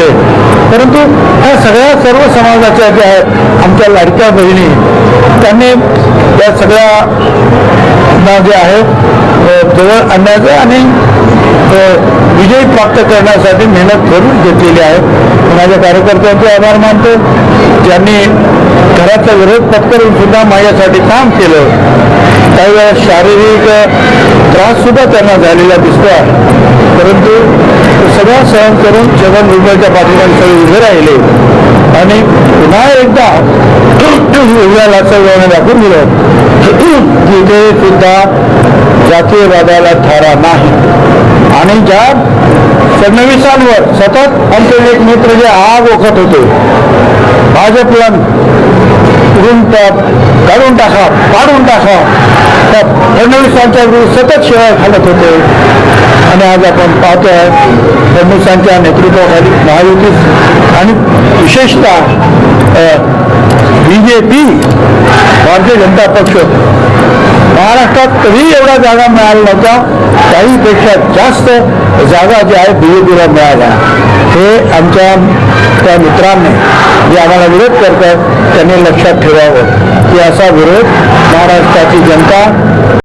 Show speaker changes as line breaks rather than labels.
हो. परंतु ह्या सगळ्या सर्व समाजाच्या ज्या आहेत आमच्या लाडक्या बहिणी त्यांनी या सगळ्या जे आहे जवळ आणण्याचं आणि विजय प्राप्त करण्यासाठी मेहनत करून घेतलेली आहे. माझ्या कार्यकर्त्यांचे आभार मानतो. ज्यांनी घराचा विरोध पत्करून सुद्धा माझ्यासाठी काम केलं. काही वेळा शारीरिक त्रास सुद्धा त्यांना झालेला दिसतो. आहे परंतु सगळा सहन करून जगन मुंबईच्या पाठीमागे सगळे उभे राहिले. आणि पुन्हा एकदा उभ्या लाचवल्याने दाखवून दिलं. तिथे सुद्धा जातीयवादाला थारा नाही. आणि ज्या फडणवीसांवर सतत आमचे एक मित्र जे आग ओखत होते. भाजपला काढून टाका पाडून टाका. तर फडणवीसांच्या विरुद्ध सतत शिवाय घालत होते. आणि आज आपण पाहतो आहे फडणवीसांच्या नेतृत्वाखाली महायुतीस आणि विशेषतः B J P Bharatiya Janata पक्ष महाराष्ट्रात कधीही एवढा जागा मिळाला नव्हता. काहीपेक्षा जास्त जागा ज्या आहेत बीजेपीला मिळाल्या. हे आमच्या त्या मित्रांनी जे आम्हाला विरोध करतात त्यांनी लक्षात ठेवावं. की असा विरोध महाराष्ट्राची जनता